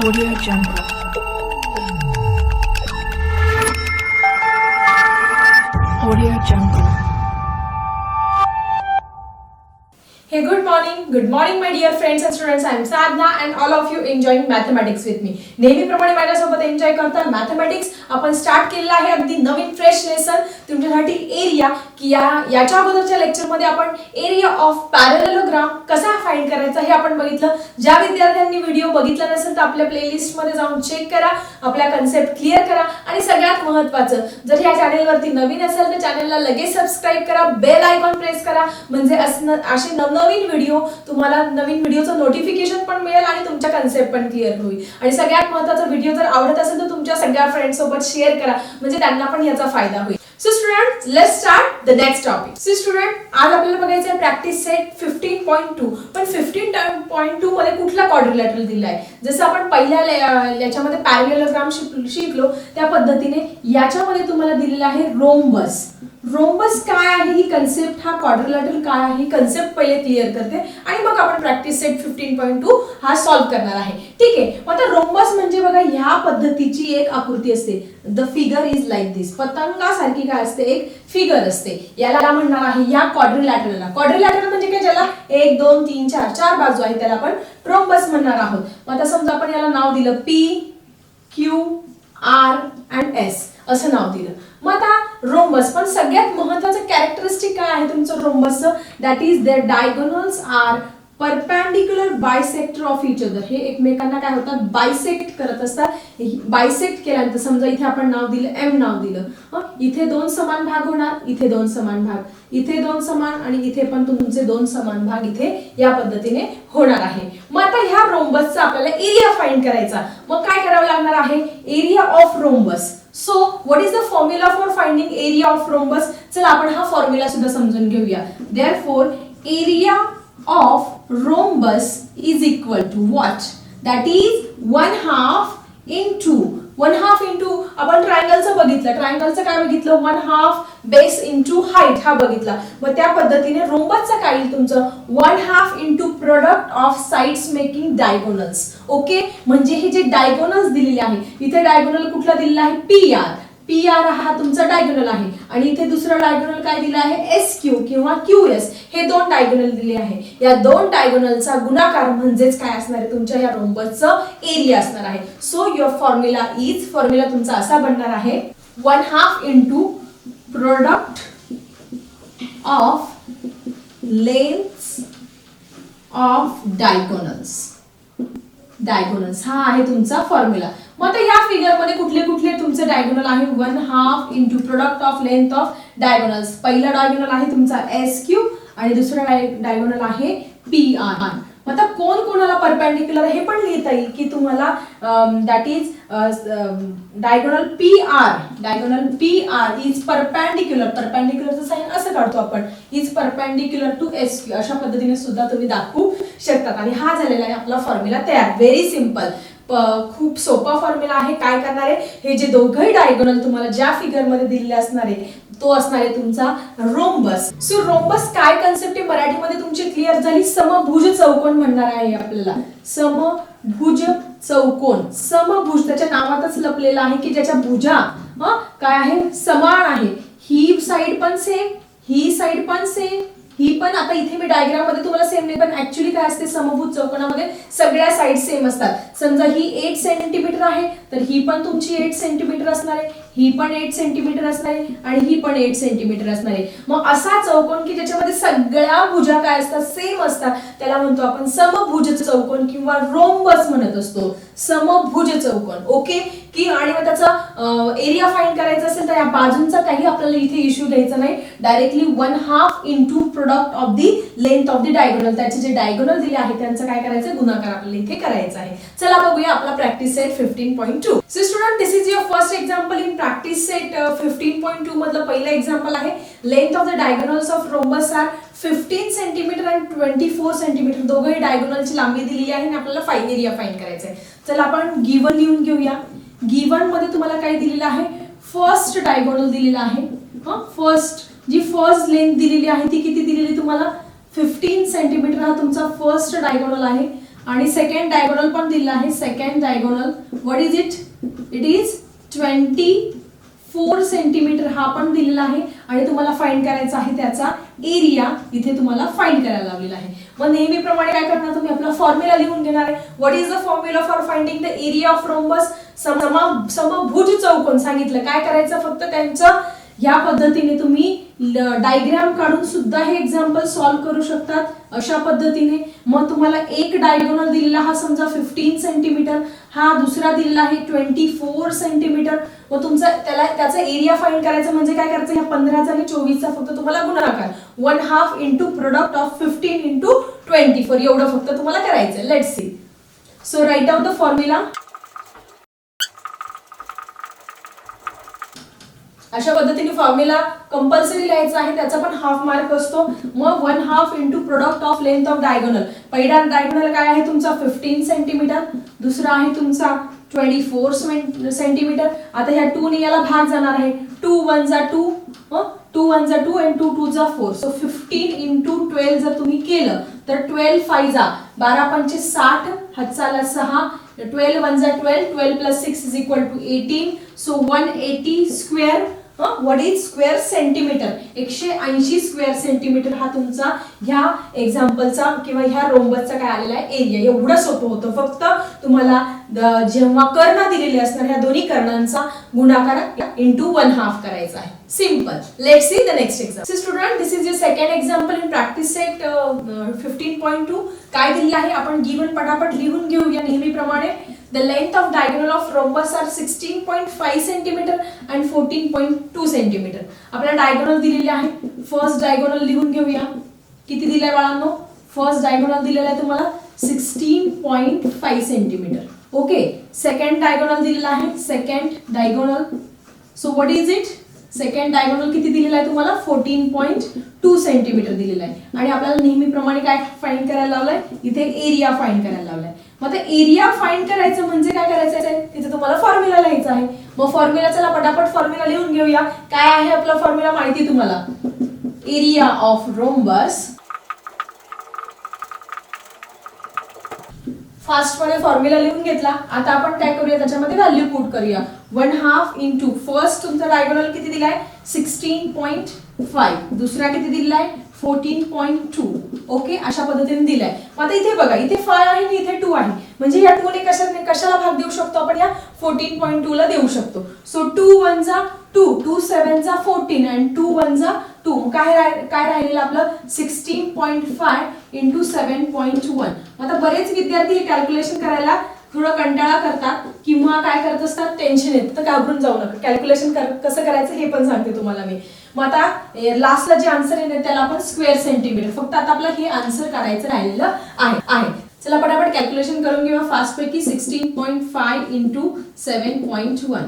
Audio Jungle. Audio Jungle. Hey, good morning. Good morning, my dear friends and students. I am Sadhna and all of you enjoying mathematics नेहमीप्रमाणे माझ्यासोबत enjoy करता mathematics आपण start केलेला आहे अगदी नवीन fresh lesson तुमच्यासाठी area की या याच्या अगोदरच्या लेक्चरमध्ये आपण एरिया ऑफ पॅरलोग्राम कसा फाईंड करायचा हे आपण बघितलं. ज्या विद्यार्थ्यांनी व्हिडिओ बघितला नसेल तर आपल्या प्लेलिस्टमध्ये जाऊन चेक करा. आपल्या कन्सेप्ट क्लिअर करा. आणि सगळ्यात महत्त्वाचं जर या चॅनेलवरती नवीन असेल तर चॅनेलला लगेच सबस्क्राईब करा. बेल आयकॉन प्रेस करा. म्हणजे असं- असे नवनवीन व्हिडिओ तुम्हाला नवीन व्हिडिओचं नोटिफिकेशन पण मिळेल आणि तुमच्या कन्सेप्ट पण क्लिअर होईल. आणि सगळ्यात महत्त्वाचा व्हिडिओ जर आवडत असेल तर तुमच्या सगळ्या फ्रेंड सोबत शेअर करा. म्हणजे त्यांना पण याचा फायदा होईल. So student let start the next topic so student आज आपल्याला बघायचं आहे practice set fifteen point two पण फिफ्टीन पॉईंट टू मध्ये कुठला क्वाड्रिलॅटरल दिलाय? जसं आपण पहिल्या याच्यामध्ये पॅरलेलोग्राम शिकलो त्या पद्धतीने याच्यामध्ये तुम्हाला दिलेला आहे रोमबस रोम्बस काय आहे? ही कन्सेप्ट हा क्वाड्रिलॅटरल काय आहे? ही कन्सेप्ट पहिले क्लिअर करते. आणि मग आपण practice set fifteen point two हा सॉल्व्ह करणार आहे. ठीक आहे. मग आता रोम्बस म्हणजे बघा ह्या पद्धतीची एक आकृती असते. The figure is like this पतंगासारखी काय असते? एक फिगर असते. याला म्हणणार आहे या क्वाड्रिलॅटरला क्वाड्रिलॅटरल म्हणजे काय ज्याला? एक दोन तीन चार चार बाजू आहे त्याला आपण रोम्बस म्हणणार आहोत. मग आता समजा आपण याला नाव दिलं. P Q R and S असं नाव दिलं मग आता रोम्बस पण सगळ्यात महत्वाचं कॅरेक्टरिस्टिक काय of rhombus that that is diagonals are are perpendicular bisector of each other हे एकमेकांना काय होतात? बायसेक्ट करत असतात. बायसेक्ट केल्यानंतर समजा इथे आपण नाव दिलं एम नाव दिलं. इथे दोन समान भाग होणार इथे दोन समान भाग. इथे दोन समान आणि इथे पण तुमचे दोन समान भाग इथे या पद्धतीने होणार आहे. मग आता ह्या रोम्बसचा आपल्याला एरिया फाइंड करायचा. मग काय करावं लागणार आहे? Area of rhombus so what is the formula for finding area of rhombus चला आपण हा फॉर्म्युला सुद्धा समजून घेऊया. Therefore area of rhombus is equal to what that is one half in two one half into आपण ट्रायंगलचं बघितलं. ट्रायंगलचं काय बघितलं? One half base into height हा बघितला. मग त्या पद्धतीने रोम्बसचं काय येईल तुमचं? One half into product of sides making diagonals okay म्हणजे हे जे डायगोनल्स दिलेले आहे इथे डायगोनल कुठला दिलेला आहे? पी आर पी आर हा तुमचा डायगोनल आहे. आणि इथे दुसरं डायगोनल काय दिलं आहे? एस क्यू किंवा क्यू एस हे दोन डायगोनल दिले आहे. या दोन डायगोनलचा गुणाकार म्हणजेच काय असणार आहे? तुमच्या या रोम्बसचं एरिया असणार आहे. So your formula is formula तुमचा असा बनणार आहे. One half into product of lengths of diagonals diagonals हा आहे तुमचा फॉर्म्युला मग आता या फिगरमध्ये कुठले कुठले तुमचे डायगोनल आहे? One half into product of length of diagonals पहिला डायगोनल आहे तुमचा एस क्यू आणि दुसरा डायगोनल आहे पी आर मग आता कोण कोणाला परपेंडिक्युलर हे पण लिहिता येईल की तुम्हाला that is diagonal P R diagonal P R is perpendicular परपेंडिक्युलरचं sign असं काढतो आपण. Is perpendicular to S Q अशा पद्धतीने सुद्धा तुम्ही दाखवू शकतात. आणि हा झालेला आहे आपला फॉर्म्युला तयार. व्हेरी सिंपल खूप सोपा फॉर्म्युला आहे. काय करणार आहे? हे जे दोघंही डायगोनल तुम्हाला ज्या फिगरमध्ये दिलेले असणार आहे तो असणार आहे तुमचा रोम्बस सो रोम्बस काय कन्सेप्ट आहे? मराठीमध्ये तुमची क्लिअर झाली? समभुज चौकोन म्हणणार आहे आपल्याला. समभुज चौकोन. समभुज त्याच्या नावातच लपलेला आहे की ज्याच्या भुजा काय आहे? समान आहे. ही साइड पण सेम ही साइड पण सेम ही पण आता इथे मी डायग्राममध्ये तुम्हाला सेम नाही पण ऍक्च्युली काय असते समभूत चौकोनामध्ये सगळ्या साईड सेम असतात. समजा ही एट सेंटीमीटर आहे तर ही पण तुमची एट सेंटीमीटर असणार आहे ही पण एट सेंटीमीटर असणार आहे आणि ही पण एट सेंटीमीटर असणार आहे. मग असा चौकोन की ज्याच्यामध्ये सगळ्या भुजा काय असतात सेम असतात त्याला म्हणतो आपण समभुज चौकोन किंवा रोम्बस म्हणत असतो. समभुज चौकोन ओके की आणि मग त्याचा एरिया फाईंड करायचा असेल तर या बाजूंचा काही आपल्याला इथे इश्यू द्यायचा नाही. Directly one half into product of the length of the diagonal त्याचे जे डायगोनल दिले आहे त्यांचं काय करायचं गुणाकार आपल्याला इथे करायचा आहे. चला बघूया आपला practice set fifteen point two so student this is your first example in practice set fifteen point two मधलं पहिलं एक्झाम्पल आहे. Length of the diagonals of rhombus are fifteen centimetre and twenty four centimetre दोघंही डायगोनलची लांबी दिलेली आहे आणि आपल्याला फाईन एरिया फाईन करायचा आहे चला आपण गिवन लिहून घेऊया. गिवनमध्ये तुम्हाला काय दिलेलं आहे? फर्स्ट डायगोनल दिलेला आहे. हा? फर्स्ट जी फर्स्ट लेंथ दिलेली आहे ती किती दिलेली तुम्हाला? फिफ्टीन सेंटीमीटर हा तुमचा फर्स्ट डायगोनल आहे. आणि सेकंड डायगोनल पण दिलेला आहे. Second diagonal what is it it is twenty four centimetre हा पण दिलेला आहे. आणि तुम्हाला फाईंड करायचा आहे त्याचा एरिया इथे तुम्हाला फाईंड करायला लावलेला आहे. मग नेहमीप्रमाणे काय करणार तुम्ही? आपला फॉर्म्युला लिहून घेणार आहे. What is the formula for finding the area of rhombus समभुज चौकोन सांगितलं. काय करायचं? फक्त त्यांचं या पद्धतीने तुम्ही डायग्राम काढून सुद्धा हे एक्झाम्पल सॉल्व्ह करू शकतात अशा पद्धतीने. मग तुम्हाला एक डायगोनल दिलेला हा समजा फिफ्टीन सेंटीमीटर हा दुसरा दिलेला आहे ट्वेंटी फोर सेंटीमीटर. मग तुमचा त्याला त्याचा एरिया फाईंड करायचं म्हणजे काय करायचं? ह्या पंधराचा आणि चोवीसचा फक्त तुम्हाला गुणाकार. One half into product of fifteen into twenty four एवढं फक्त तुम्हाला करायचं let see so write out the formula अशा पद्धतीने फॉर्म्युला कंपल्सरी लिहायचा आहे त्याचा पण हाफ मार्क असतो. मग one half into product of length of diagonal पहिला डायगोनल काय आहे तुमचा? फिफ्टीन सेंटीमीटर दुसरा आहे तुमचा ट्वेंटी फोर सेंटीमीटर आता ह्या टू ने याला भाग जाणार आहे. टू वन जा टू टू वन जा टू अँड टू टू जा four so fifteen into twelve जर तुम्ही केलं तर ट्वेल्व फाय जा. बारा पंचे साठ हातचाला सहा. ट्वेल्व वन जा twelve twelve plus six is equal to eighteen so one eighty square what is square centimetre एकशे ऐंशी स्क्वेअर सेंटीमीटर हा तुमचा ह्या एक्झाम्पलचा किंवा ह्या रोम्बसचा काय आलेला आहे? एरिया एवढं सोपं होतं. फक्त तुम्हाला जेव्हा कर्ण दिलेले असणार ह्या दोन्ही कर्णांचा गुणाकार इंटू वन हाफ करायचा आहे. Simple let see the next example student this is your second example in practice set fifteen point two काय दिली आहे? आपण गिवन पटापट लिहून घेऊया नेहमीप्रमाणे. The length of diagonal of rhombus are sixteen point five centimetre and fourteen point two centimetre आपल्याला diagonal दिलेले आहे. फर्स्ट डायगोनल लिहून घेऊया. किती दिलंय बाळांनो? फर्स्ट डायगोनल दिलेला आहे तुम्हाला sixteen point five centimetre okay second diagonal दिलेला आहे. Second diagonal so what is it second diagonal किती दिलेला आहे तुम्हाला? फोर्टीन पॉईंट टू सेंटीमीटर दिलेला आहे. आणि आपल्याला नेहमीप्रमाणे काय फाईंड करायला लावलंय? इथे एरिया फाईंड करायला लावलाय. मग ते एरिया फाईंड करायचं म्हणजे काय करायचं आहे? तिथे तुम्हाला फॉर्म्युला लिहायचा आहे. मग फॉर्म्युला चला पटापट फॉर्म्युला लिहून घेऊया. काय आहे आपला फॉर्म्युला माहिती तुम्हाला? एरिया ऑफ रोम्बस फास्टमध्ये फॉर्म्युला लिहून घेतला. आता आपण काय करूया त्याच्यामध्ये व्हॅल्यू पुट करूया. One half in two first तुमचा डायगोनल किती दिलाय? सिक्स्टीन पॉईंट फाईव्ह दुसरा किती दिलाय? Fourteen point two. ओके? अशा पद्धतीने दिलाय. मग आता इथे बघा इथे फाय आहे आणि इथे टू आहे. म्हणजे या टू ने कशाने कशाला भाग देऊ शकतो आपण या? फोर्टीन पॉईंट टू ला देऊ शकतो. सो टू वन जा टू टू सेवन जा फोर्टीन अँड टू वन जा टू काय काय राहिलेलं आपलं? Sixteen point five into seven point one आता बरेच विद्यार्थी हे कॅल्क्युलेशन करायला थोडं कंटाळा करतात किंवा काय करत असतात? टेन्शन येतं. तर घाबरून जाऊ नका. कॅल्क्युलेशन कसं करायचं हे पण सांगते तुम्हाला मी. मग आता लास्टला जे आन्सर येणार त्याला आपण स्क्वेअर सेंटीमीटर फक्त आता आपलं हे आन्सर काढायचं राहिलेलं आहे. आहे. चला पटापट कॅल्क्युलेशन करून घेऊया. फास्ट पैकी sixteen point five into seven point one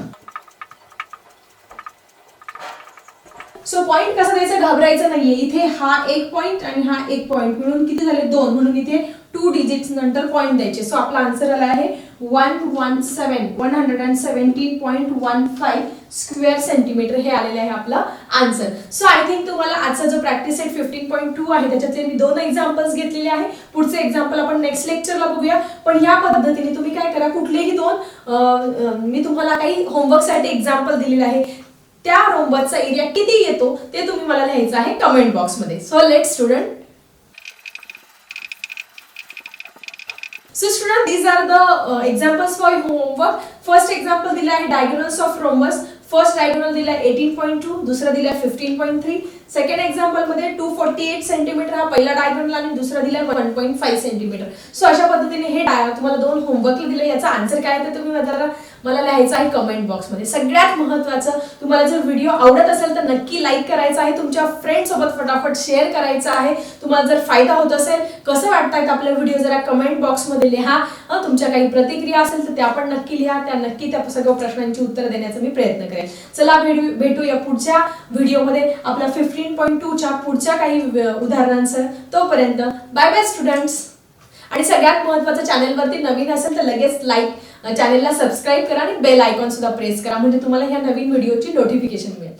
so point कसं द्यायचं? घाबरायचं नाहीये. इथे हा एक पॉईंट आणि हा एक पॉईंट म्हणून किती झाले? दोन. म्हणून इथे टू डिजिट नंतर पॉईंट द्यायचे. सो आपला आन्सर आला आहे one one seven one hundred and seventeen point one five square centimetre हे आलेलं आहे आपलं आन्सर. सो आय थिंक तुम्हाला आजचा जो practice set fifteen point two आहे त्याच्यातले मी दोन एक्झाम्पल्स घेतलेले आहे. पुढचे एक्झाम्पल आपण नेक्स्ट लेक्चरला बघूया. पण या पद्धतीने तुम्ही काय करा कुठलेही दोन मी तुम्हाला काही होमवर्कसाठी एक्झाम्पल दिलेलं आहे. त्या होमवर्कचा एरिया किती येतो ते तुम्ही मला लिहायचं आहे कमेंट बॉक्समध्ये so let student so student these are the examples for homework first example दिलं आहे diagonals of rhombus first diagonal दिला आहे एटीन पॉईंट टू दुसरा दिला आहे फिफ्टीन पॉईंट थ्री सेकंड एक्झाम्पलमध्ये टू फोर्टी एट सेंटीमीटर हा पहिला डायगोनल आणि दुसरा दिलाय one point five centimetre so अशा पद्धतीने हे डाय तुम्हाला दोन होमवर्क दिले याचा आन्सर काय आहे तुम्ही मला मला लिहायचं आहे कमेंट बॉक्समध्ये सगळ्यात महत्त्वाचं तुम्हाला जर व्हिडिओ आवडत असेल तर नक्की लाईक करायचा आहे. तुमच्या फ्रेंडसोबत फटाफट शेअर करायचा आहे. तुम्हाला जर फायदा होत असेल कसं वाटतायत आपले व्हिडिओ जरा कमेंट बॉक्समध्ये लिहा. तुमच्या काही प्रतिक्रिया असेल तर त्या पण नक्की लिहा. त्या नक्की त्या सगळ्या प्रश्नांची उत्तर देण्याचा मी प्रयत्न करेन. चला भेटू भेटूया पुढच्या व्हिडिओमध्ये आपल्या फिफ्टीन पॉईंट टूच्या पुढच्या काही उदाहरणांसह तोपर्यंत बाय बाय स्टुडंट्स आणि सगळ्यात महत्त्वाचं चॅनलवरती नवीन असेल तर लगेच लाईक चॅनलला सबस्क्राईब करा आणि बेल आयकॉन सुद्धा प्रेस करा. म्हणजे तुम्हाला ह्या नवीन व्हिडिओची नोटिफिकेशन मिळेल.